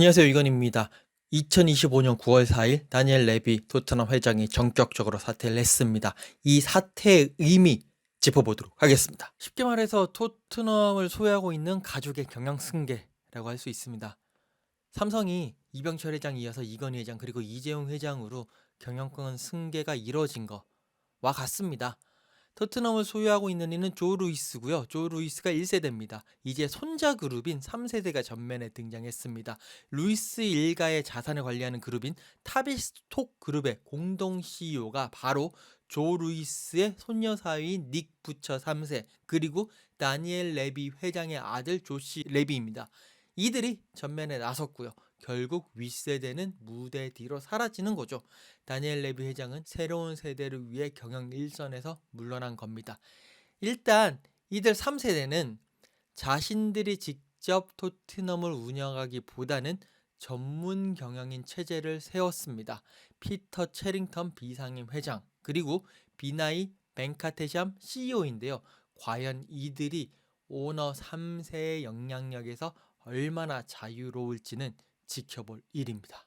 안녕하세요 이건입니다. 2025년 9월 4일 다니엘 레비 토트넘 회장이 전격적으로 사퇴를 했습니다. 이 사퇴의 의미 짚어보도록 하겠습니다. 쉽게 말해서 토트넘을 소유하고 있는 가족의 경영 승계라고 할 수 있습니다. 삼성이 이병철 회장 이어서 이건희 회장 그리고 이재용 회장으로 경영권 승계가 이뤄진 거와 같습니다. 토트넘을 소유하고 있는 이는 조 루이스고요. 조 루이스가 1세대입니다. 이제 손자 그룹인 3세대가 전면에 등장했습니다. 루이스 일가의 자산을 관리하는 그룹인 타비스톡 그룹의 공동 CEO가 바로 조 루이스의 손녀 사위인 닉 부처 3세 그리고 다니엘 레비 회장의 아들 조시 레비입니다. 이들이 전면에 나섰고요. 결국 윗세대는 무대 뒤로 사라지는 거죠. 다니엘 레비 회장은 새로운 세대를 위해 경영 일선에서 물러난 겁니다. 일단 이들 3세대는 자신들이 직접 토트넘을 운영하기보다는 전문 경영인 체제를 세웠습니다. 피터 체링턴 비상임 회장 그리고 비나이 벤카테샴 CEO인데요. 과연 이들이 오너 3세의 영향력에서 얼마나 자유로울지는 지켜볼 일입니다.